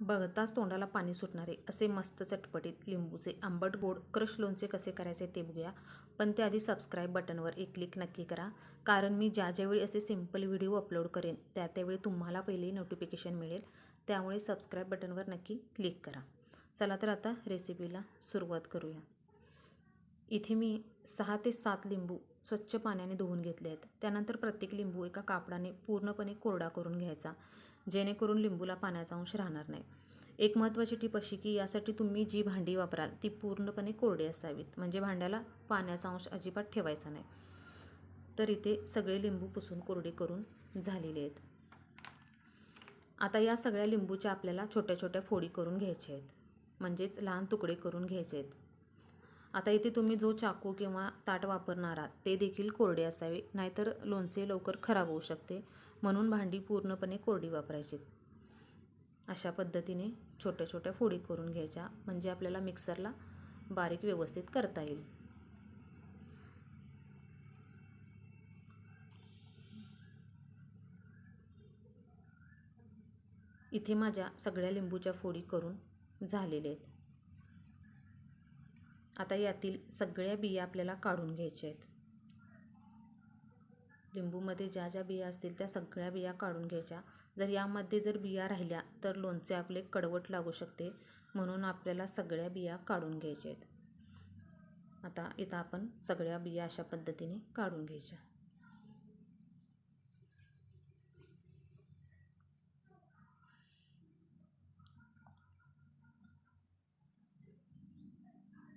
बघताच तोंडाला पाणी सुटणारे असे मस्त चटपटीत लिंबूचे आंबट गोड क्रश लोणचे कसे करायचे ते बघूया. पण त्याआधी सबस्क्राईब बटनवर एक क्लिक नक्की करा. कारण मी ज्या ज्यावेळी असे सिंपल व्हिडिओ अपलोड करेन त्या त्यावेळी तुम्हाला पहिले नोटिफिकेशन मिळेल. त्यामुळे सबस्क्राईब बटनवर नक्की क्लिक करा. चला तर आता रेसिपीला सुरुवात करूया. इथे मी सहा ते सात लिंबू स्वच्छ पाण्याने धुवून घेतले आहेत त्यानंतर प्रत्येक लिंबू एका कापडाने पूर्णपणे कोरडा करून घ्यायचा. जेणेकरून लिंबूला पाण्याचा अंश राहणार नाही. एक महत्त्वाची टीप अशी की यासाठी तुम्ही जी भांडी वापराल ती पूर्णपणे कोरडी असावीत. म्हणजे भांड्याला पाण्याचा अंश अजिबात ठेवायचा नाही. तर इथे सगळे लिंबू पुसून कोरडे करून झालेले आहेत. आता या सगळ्या लिंबूच्या आपल्याला छोट्या छोट्या फोडी करून घ्यायच्या आहेत. म्हणजेच लहान तुकडे करून घ्यायचे आहेत. आता इथे तुम्ही जो चाकू किंवा ताट वापरणार आहात ते देखील कोरडे असावे. नाहीतर लोणचे लवकर खराब होऊ शकते. म्हणून भांडी पूर्णपणे कोरडी वापरायची अशा पद्धतीने छोट्या छोट्या फोडी करून घ्यायच्या म्हणजे आपल्याला मिक्सरला बारीक व्यवस्थित करता येईल. इथे माझ्या सगळ्या लिंबूच्या फोडी करून झालेल्या आहेत. आता यातील सगळ्या बिया आपल्याला काढून घ्यायच्या आहेत. लिंबूमध्ये ज्या ज्या बिया असतील त्या सगळ्या बिया काढून घ्यायच्या. जर यामध्ये जर बिया राहिल्या तर लोणचे आपले कडवट लागू शकते. म्हणून आपल्याला सगळ्या बिया काढून घ्यायच्या आहेत. आता इथं आपण सगळ्या बिया अशा पद्धतीने काढून घ्यायच्या.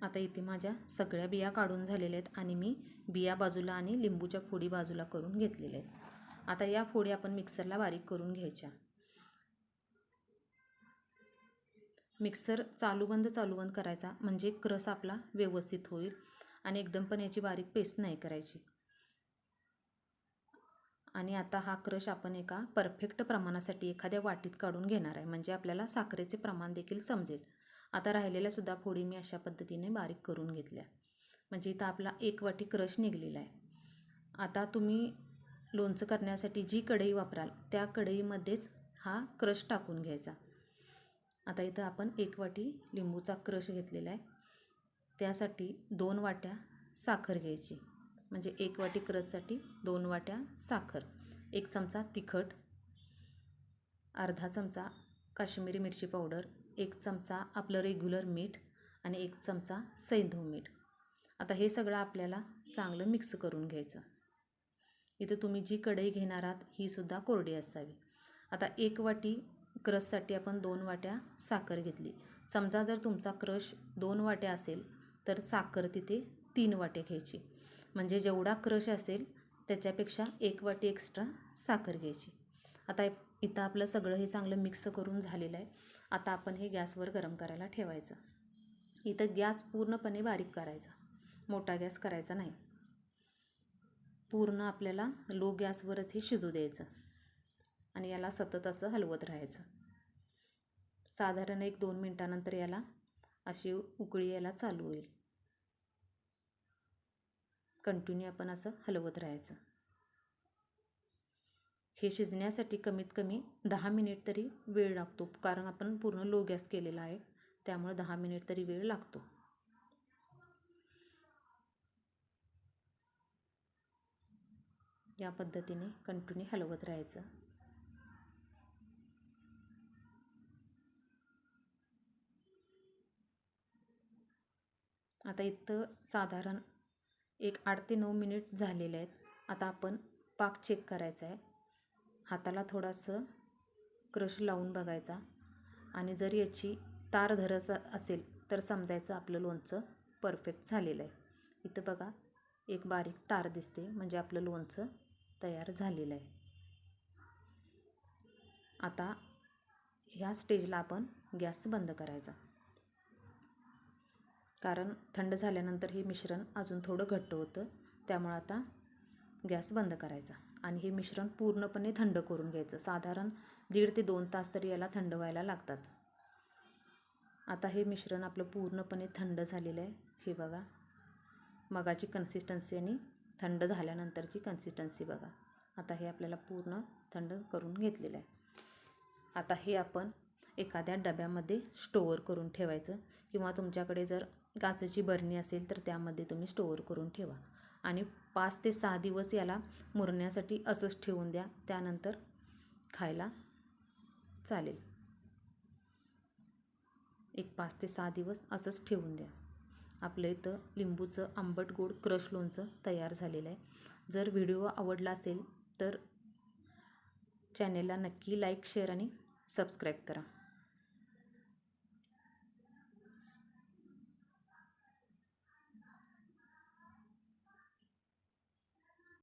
आता इथे माझ्या सगळ्या बिया काढून झालेल्या आहेत आणि मी बिया बाजूला आणि लिंबूच्या फोडी बाजूला करून घेतलेल्या आहेत. आता या फोडी आपण मिक्सरला बारीक करून घ्यायच्या. मिक्सर चालू बंद चालू बंद करायचा म्हणजे क्रस आपला व्यवस्थित होईल आणि एकदम पण याची बारीक पेस्ट नाही करायची. आणि आता हा क्रश आपण एका परफेक्ट प्रमाणासाठी एखाद्या वाटीत काढून घेणार आहे. म्हणजे आपल्याला साखरेचे प्रमाण देखील समजेल. आता राहिलेल्या सुद्धा फोडी मी अशा पद्धतीने बारीक करून घेतल्या. म्हणजे इथं आपला एक वाटी क्रश निघलेला आहे. आता तुम्ही लोणचं करण्यासाठी जी कढई वापराल त्या कढईमध्येच हा क्रश टाकून घ्यायचा. आता इथं आपण एक वाटी लिंबूचा क्रश घेतलेला आहे. त्यासाठी दोन वाट्या साखर घ्यायची. म्हणजे एक वाटी क्रशसाठी दोन वाट्या साखर एक चमचा तिखट अर्धा चमचा काश्मीरी मिरची पावडर एक चमचा आपलं रेग्युलर मीठ आणि एक चमचा सैंधव मीठ. आता हे सगळं आपल्याला चांगलं मिक्स करून घ्यायचं. इथं तुम्ही जी कढई घेणार आहात ही सुद्धा कोरडी असावी. आता एक वाटी क्रशसाठी आपण दोन वाट्या साखर घेतली. समजा जर तुमचा क्रश दोन वाट्या असेल तर साखर तिथे तीन वाटे घ्यायची. म्हणजे जेवढा क्रश असेल त्याच्यापेक्षा एक वाटी एक्स्ट्रा साखर घ्यायची. आता इथं आपलं सगळं हे चांगलं मिक्स करून झालेलं आहे. आता आपण हे गॅसवर गरम करायला ठेवायचं. इथं गॅस पूर्णपणे बारीक करायचा. मोठा गॅस करायचा नाही. पूर्ण आपल्याला लो गॅसवरच हे शिजू द्यायचं. आणि याला सतत असं हलवत राहायचं. साधारण एक दोन मिनटानंतर याला अशी उकळी यायला चालू होईल. कंटिन्यू आपण असं हलवत राहायचं. हे शिजण्यासाठी कमीत कमी दहा मिनिट तरी वेळ लागतो कारण आपण पूर्ण लो गॅस केलेला आहे त्यामुळे दहा मिनिट तरी वेळ लागतो. या पद्धतीने कंटिन्यू हलवत राहायचं. आता इथं साधारण एक आठ ते नऊ मिनिट झालेले आहेत. आता आपण पाक चेक करायचा आहे. हाताला थोडासं क्रश लावून बघायचा. आणि जर याची तार धरत असेल तर समजायचं आपलं लोणचं परफेक्ट झालेलं आहे. इथं बघा एक बारीक तार दिसते म्हणजे आपलं लोणचं तयार झालेलं आहे. आता ह्या स्टेजला आपण गॅस बंद करायचा. कारण थंड झाल्यानंतर हे मिश्रण अजून थोडं घट्ट होतं त्यामुळं आता गॅस बंद करायचा. आणि हे मिश्रण पूर्णपणे थंड करून घ्यायचं. साधारण दीड ते दोन तास तरी याला थंड व्हायला लागतात. आता हे मिश्रण आपलं पूर्णपणे थंड झालेलं आहे. हे बघा. मगाची कन्सिस्टन्सी आणि थंड झाल्यानंतरची कन्सिस्टन्सी बघा. आता हे आपल्याला पूर्ण थंड करून घेतलेलं आहे. आता हे आपण एखाद्या डब्यामध्ये स्टोअर करून ठेवायचं. किंवा तुमच्याकडे जर काचेची बरणी असेल तर त्यामध्ये तुम्ही स्टोअर करून ठेवा. आणि पाच ते सहा दिवस याला मुरण्यासाठी असंच ठेवून द्या. त्यानंतर खायला चालेल. एक पाच ते सहा दिवस असंच ठेवून द्या. आपलं इथं लिंबूचं आंबट गोड क्रश लोणचं तयार झालेलं आहे. जर व्हिडिओ आवडला असेल तर चॅनेलला नक्की लाईक शेअर आणि सबस्क्राईब करा.